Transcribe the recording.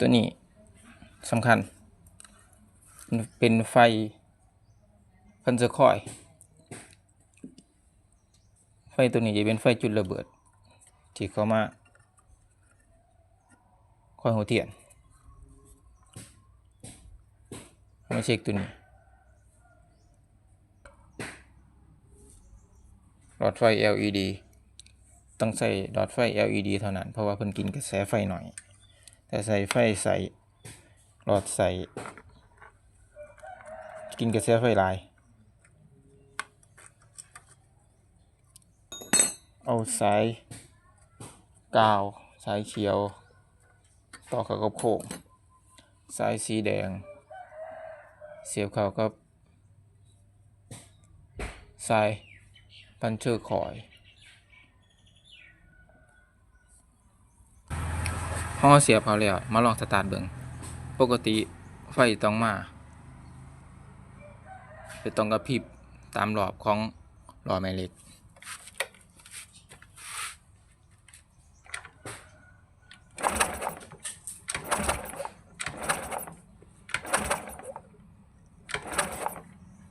ตัวนี้สำคัญ เป็นไฟพันจะคอย ไฟตัวนี้จะเป็นไฟจุดระเบิด ที่เขามาคอยหัวเทียนมาเช็คตัวนี้หลอดไฟ LED ต้องใส่หลอดไฟ LED เท่านั้น เพราะว่าเพิ่นกินกระแสไฟหน่อย แต่ใส่ไฟใส่หลอดใส่ กินกระแสไฟลาย เอาสายกาว สายเขียว ต่อเข้ากับโค้งสายสีแดง เสียบเข้ากับสายพันเชอร์คอย ห้อเสียบเขาแล้ว มาลองสตาร์ทเบิ่งปกติไฟต้องมาเป็นต้องกระพริบตามหลอบของหลอดแม่เหล็ก